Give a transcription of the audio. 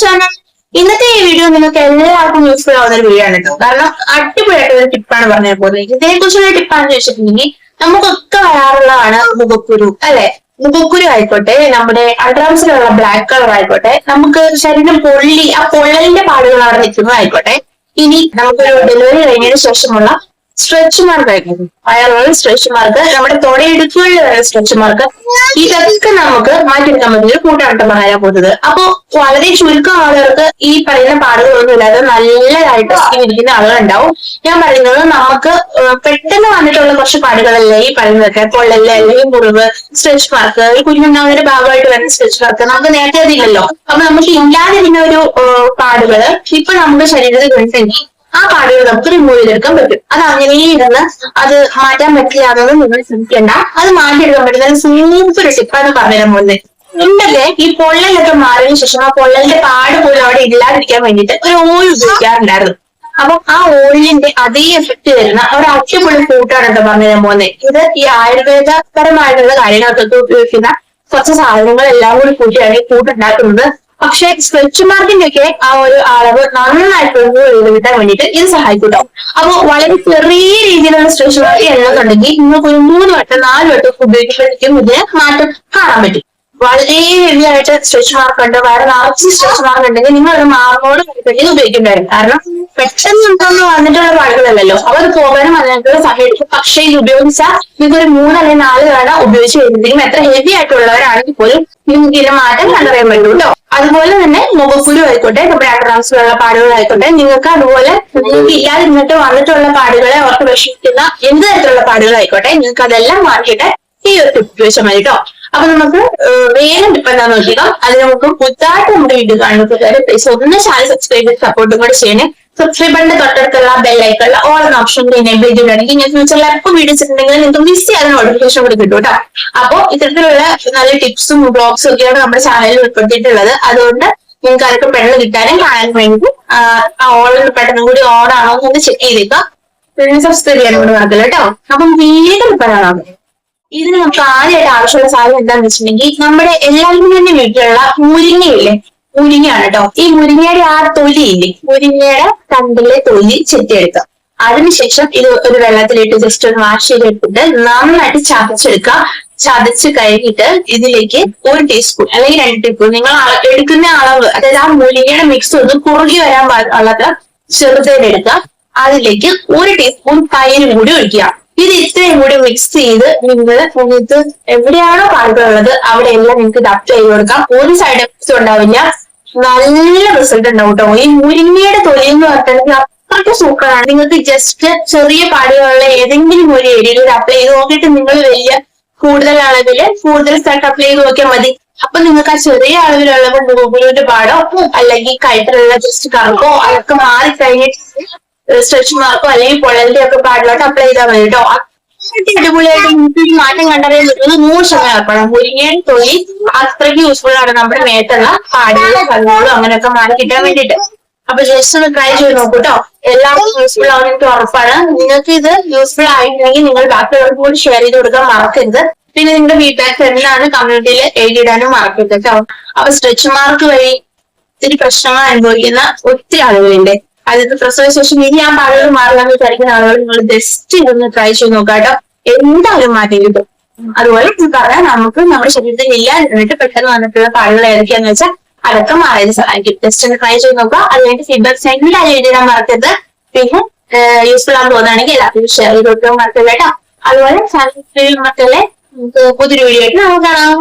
Channel ഇന്നത്തെ ഈ video നിങ്ങൾക്ക് എല്ലാവർക്കും യൂസ്ഫുൾ ആവുന്ന ഒരു വീഡിയോ ആണ് കേട്ടോ കാരണം അടിപൊളിയായിട്ടുള്ള ടിപ്പാണ് പറഞ്ഞാൽ പോലെ. ഇതിനെ കുറിച്ചുള്ള ടിപ്പാണെന്ന് ചോദിച്ചിട്ടുണ്ടെങ്കിൽ നമുക്കൊക്കെ വരാറുള്ളതാണ് മുഖക്കുരു അല്ലെ? മുഖക്കുരു ആയിക്കോട്ടെ നമ്മുടെ അണ്ടർആംസിലുള്ള ബ്ലാക്ക് കളർ ആയിക്കോട്ടെ നമുക്ക് ശരീരം പൊള്ളി ആ പൊള്ളലിന്റെ പാടുകൾ അവിടെ നിൽക്കുന്നതായിക്കോട്ടെ. ഇനി നമുക്കൊരു ഡെലിവറി കഴിഞ്ഞതിന് ശേഷമുള്ള സ്ട്രെച്ച് മാർക്ക് ആയിരിക്കും. അയാളുള്ള സ്ട്രെച്ച് മാർക്ക് നമ്മുടെ തൊടയിടുക്കുകളിൽ വരുന്ന സ്ട്രെച്ച് മാർക്ക് ഇതൊക്കെ നമുക്ക് മാറ്റിയെടുക്കാൻ പറ്റുന്ന ഒരു കൂട്ടാട്ടം പറയാൻ പോകുന്നത് അപ്പോ വളരെ ചുരുക്കം ആളുകൾക്ക് ഈ പറയുന്ന പാടുകളൊന്നും ഇല്ലാതെ നല്ലതായിട്ട് സ്കിൻ ഇരിക്കുന്ന ആളുകളുണ്ടാവും. ഞാൻ പറയുന്നത് നമുക്ക് പെട്ടെന്ന് വന്നിട്ടുള്ള കുറച്ച് പാടുകളല്ലേ ഈ പറയുന്നതൊക്കെ? പൊള്ളൽ അല്ലെങ്കിൽ മുറിവ് സ്ട്രെച്ച് മാർക്ക് ഒരു കുഞ്ഞുണ്ടാവുന്ന ഭാഗമായിട്ട് വരുന്ന സ്ട്രെച്ച് മാർക്ക് നമുക്ക് നേരത്തെ അതില്ലല്ലോ അപ്പൊ നമുക്ക് ഇല്ലാതിരുന്ന ഒരു പാടുകൾ ഇപ്പൊ നമ്മുടെ ശരീരത്തിൽ ഉണ്ടെങ്കിൽ ആ പാടുകൾ നമുക്ക് റിമൂവ് ചെയ്തെടുക്കാൻ പറ്റും. അത് അങ്ങനെ ഇരുന്ന് അത് മാറ്റാൻ പറ്റില്ല എന്നൊന്നും നിങ്ങൾ ശ്രമിക്കേണ്ട അത് മാറ്റിയെടുക്കാൻ പറ്റുന്ന സൂപ്പർ ടിപ്പാണ് പറഞ്ഞു പോകുന്നത്. ഉണ്ടല്ലേ? ഈ പൊള്ളലൊക്കെ മാറിയതിനു ശേഷം ആ പൊള്ളലിന്റെ പാട് പോലും അവിടെ ഇല്ലാതിരിക്കാൻ വേണ്ടിയിട്ട് ഒരു ഓയിൽ ഉപയോഗിക്കാറുണ്ടായിരുന്നു. അപ്പൊ ആ ഓയിലിന്റെ അതേ എഫക്ട് വരുന്ന ഒരു അടിപൊളി കൂട്ടാണ് കേട്ടോ പറഞ്ഞുതരാൻ പോകുന്നത്. ഇത് ഈ ആയുർവേദപരമായിട്ടുള്ള കാര്യങ്ങൾക്കൊക്കെ ഉപയോഗിക്കുന്ന കുറച്ച് സാധനങ്ങൾ എല്ലാം കൂടി കൂട്ടിയാണ് ഈ കൂട്ടുണ്ടാക്കുന്നത് പക്ഷെ സ്ട്രെച്ച് മാർക്കിന്റെ ഒക്കെ ആ ഒരു അളവ് നന്നായിട്ട് റിമൂവ് കിട്ടാൻ വേണ്ടിയിട്ട് ഇത് സഹായിക്കും അപ്പൊ വളരെ ചെറിയ രീതിയിലുള്ള സ്ട്രെച്ച് മാർക്ക് എന്നുണ്ടെങ്കിൽ നിങ്ങൾക്ക് ഒരു മൂന്ന് വട്ടം നാല് വട്ടം ഉപയോഗിക്കുമ്പോഴത്തേക്കും ഇതിന് മാറ്റം കാണാൻ പറ്റും. വളരെ ഹെവി ആയിട്ട് സ്ട്രെച്ച് മാർക്ക് ഉണ്ട് വേറെ നിറച്ച് സ്ട്രെച്ച് മാർക്ക് ഉണ്ടെങ്കിൽ നിങ്ങൾ ഒരു മാർഗോട് ഇത് ഉപയോഗിക്കേണ്ടായിരുന്നു കാരണം പെട്ടെന്ന് ഉണ്ടെന്ന് വന്നിട്ടുള്ള പാടുകളല്ലല്ലോ. അവർ പോകാനും അതിനകത്തുള്ള സഹായിക്കും. പക്ഷേ ഇത് ഉപയോഗിച്ചാൽ നിങ്ങൾക്ക് ഒരു മൂന്ന് അല്ലെങ്കിൽ നാല് തവണ ഉപയോഗിച്ച് കഴിയുമ്പോഴത്തേക്കും എത്ര ഹെവി ആയിട്ടുള്ളവരാണെങ്കിൽ പോലും നിങ്ങൾക്ക് ഇതിന്റെ മാറ്റം കണ്ടറിയാൻ പറ്റും അതുപോലെ തന്നെ മുഖക്കുരു ആയിക്കോട്ടെ നമ്മുടെ അഡ്രാംസിലുള്ള പാടുകളായിക്കോട്ടെ നിങ്ങൾക്ക് അതുപോലെ നിങ്ങൾക്ക് ഇല്ലാതിരുന്നിട്ട് വന്നിട്ടുള്ള പാടുകളെ അവർക്ക് വിഷമിക്കുന്ന എന്ത് തരത്തിലുള്ള പാടുകളായിക്കോട്ടെ നിങ്ങൾക്ക് അതെല്ലാം മാറ്റിയിട്ട് ഈ ഒരു സിറ്റുവേഷൻ ഉപയോഗിച്ചാൽ കേട്ടോ അപ്പൊ നമുക്ക് വേഗം ഡിപ്പെന്താ എന്താന്ന് നോക്കിയോ അതിന് നമുക്ക് പുതുതായിട്ട് നമ്മുടെ വീഡിയോ കാണുന്നവർ പ്ലീസ് ഒന്ന് ചാനൽ സബ്സ്ക്രൈബ് ചെയ്ത് സപ്പോർട്ടും കൂടെ ചെയ്യണേ. സബ്സ്ക്രൈബ് ബട്ടന്റെ തൊട്ടടുത്തുള്ള ബെല്ലൈക്കുള്ള ഓൾ എന്ന ഓപ്ഷൻ എനേബിൾ ചെയ്തിട്ടുണ്ടെങ്കിൽ ഞാൻ ഫ്യൂച്ചറിൽ എപ്പോൾ വീഡിയോസ് ഉണ്ടെങ്കിൽ നിങ്ങൾക്ക് മിസ് ചെയ്യാതെ നോട്ടിഫിക്കേഷൻ കൂടി കിട്ടും കേട്ടോ. അപ്പൊ ഇത്തരത്തിലുള്ള നല്ല ടിപ്സും ബ്ലോഗ്സും ഒക്കെയാണ് നമ്മുടെ ചാനലിൽ ഉൾപ്പെടുത്തിയിട്ടുള്ളത്. അതുകൊണ്ട് നിങ്ങൾക്ക് അതൊക്കെ പെട്ടെന്ന് കിട്ടാനും കാണാൻ വേണ്ടി ആ ഓൾ പെട്ടെന്ന് കൂടി ഓൺ ആണോ എന്ന് ചെക്ക് ചെയ്തേക്കാം. പിന്നെ സബ്സ്ക്രൈബ് ചെയ്യാനും കൂടി മറക്കില്ല കേട്ടോ. അപ്പം വീണ്ടും പറയാനാണ് ഇതിന് നമുക്ക് ആദ്യമായിട്ട് ആവശ്യമുള്ള സാധനം എന്താണെന്ന് വെച്ചിട്ടുണ്ടെങ്കിൽ നമ്മുടെ എല്ലാവരും തന്നെ വീട്ടിലുള്ള മുരിങ്ങയില്ലേ? മുരിങ്ങയാണ് കേട്ടോ ഈ മുരിങ്ങയുടെ ആ തൊലിയില്ലേ? മുരിങ്ങയുടെ തണ്ടിലെ തൊലി ചെത്തിയെടുക്കുക. അതിനുശേഷം ഇത് ഒരു വെള്ളത്തിലിട്ട് ജസ്റ്റ് ഒന്ന് വാഷ് ചെയ്തെടുത്തിട്ട് നന്നായിട്ട് ചതച്ചെടുക്കുക. ചതച്ച് കഴിഞ്ഞിട്ട് ഇതിലേക്ക് ഒരു ടീസ്പൂൺ അല്ലെങ്കിൽ രണ്ട് ടീസ്പൂൺ നിങ്ങൾ എടുക്കുന്ന അളവ് അതായത് ആ മുരിങ്ങയുടെ മിക്സ് ഒന്ന് കുറുകി വരാൻ പാടുള്ളത് ചെറുതേനെടുക്കുക അതിലേക്ക് ഒരു ടീസ്പൂൺ തൈരും കൂടി ഒഴിക്കുക. ഇത് ഇത്രയും കൂടി മിക്സ് ചെയ്ത് നിങ്ങൾ ഇത് എവിടെയാണോ പാടുകളുള്ളത് അവിടെ എല്ലാം നിങ്ങൾക്ക് ഡപ്റ്റ് ചെയ്ത് കൊടുക്കാം. ഒരു സൈഡ് എഫക്ട്സും ഉണ്ടാവില്ല. നല്ല റിസൾട്ട് ഉണ്ടാവും കേട്ടോ ഈ മുരിങ്ങയുടെ തൊലി എന്ന് പറഞ്ഞിട്ടുണ്ടെങ്കിൽ അത്രയ്ക്ക് സൂപ്പറാണ് നിങ്ങൾക്ക് ജസ്റ്റ് ചെറിയ പാടുകളുള്ള ഏതെങ്കിലും ഒരു ഏരിയയിൽ അപ്ലൈ ചെയ്ത് നോക്കിയിട്ട് നിങ്ങൾ വലിയ കൂടുതൽ അളവിൽ കൂടുതൽ സ്ഥലത്ത് അപ്ലൈ ചെയ്ത് നോക്കിയാൽ മതി. അപ്പൊ നിങ്ങൾക്ക് ആ ചെറിയ അളവിലുള്ള ഗൂഗിളിന്റെ പാടോ അല്ലെങ്കിൽ കഴുത്തിലുള്ള ജസ്റ്റ് കറക്കോ അതൊക്കെ മാറി കഴിഞ്ഞിട്ട് സ്ട്രെച്ച് മാർക്കോ അല്ലെങ്കിൽ പൊള്ളലിന്റെ ഒക്കെ പാടിലോട്ട് അപ്ലൈ ചെയ്താൽ മതി കേട്ടോ അടിപൊളിയായിട്ട് ഈ മാറ്റം കണ്ടറിയാൻ പറ്റുന്നത് നൂറ് ശതമാനം മുരിങ്ങയും തൊലി അത്രയ്ക്ക് യൂസ്ഫുൾ ആണ് നമ്മുടെ മേത്തുള്ള പാടുകളും കണ്ണുകളും അങ്ങനെയൊക്കെ മാറി കിട്ടാൻ വേണ്ടിയിട്ട്. അപ്പൊ ജസ്റ്റ് ഒന്ന് ട്രൈ ചെയ്ത് നോക്കൂ കേട്ടോ എല്ലാവർക്കും യൂസ്ഫുൾ ആവും എനിക്ക് ഉറപ്പാണ്. നിങ്ങൾക്ക് ഇത് യൂസ്ഫുൾ ആയിട്ടുണ്ടെങ്കിൽ നിങ്ങൾ ബാക്കിയുള്ളവർക്ക് കൂടി ഷെയർ ചെയ്ത് കൊടുക്കാൻ മറക്കരുത്. പിന്നെ നിങ്ങളുടെ ഫീഡ്ബാക്ക് എന്താണ് കമ്മ്യൂണിറ്റിയിൽ എഴുതിയിടാനും മറക്കരുത് കേട്ടോ അപ്പൊ സ്ട്രെച്ച് മാർക്ക് വഴി ഒത്തിരി പ്രശ്നങ്ങൾ അനുഭവിക്കുന്ന ഒത്തിരി ആളുകളുണ്ട്. അതായത് പ്രസവശേഷം ഇനി ആ പാടുകൾ മാറില്ലെന്ന് വിചാരിക്കുന്ന ആളുകൾ നിങ്ങൾ ജസ്റ്റ് ഇതൊന്ന് ട്രൈ ചെയ്ത് നോക്കാട്ടോ കേട്ടോ. എന്തായാലും മാറ്റം കിട്ടും. അതുപോലെ ഇത് പറയാൻ നമുക്ക് നമ്മുടെ ശരീരത്തിൽ ഇല്ല എന്നിട്ട് പെട്ടെന്ന് വന്നിട്ടുള്ള പാടുകൾ ഏതൊക്കെയാന്ന് വെച്ചാൽ അതൊക്കെ മാറിയത് സഹായിക്കും. ജസ്റ്റ് ഒന്ന് ട്രൈ ചെയ്ത് നോക്കുക. അതിനായിട്ട് ഫീഡ്ബാക്ക് സൈഡിൽ അത് എഴുതിടാൻ മറക്കരുത്. പിന്നെ യൂസ്ഫുൾ ആകാൻ പോകുന്നതാണെങ്കിൽ എല്ലാവർക്കും ഷെയർ ചെയ്ത് കൊടുക്കാൻ മറക്കരുത് കേട്ടോ. അതുപോലെ ചാനൽ മക്കളെ നമുക്ക് പുതിയൊരു വീഡിയോ ആയിട്ട് നമുക്ക് കാണാം.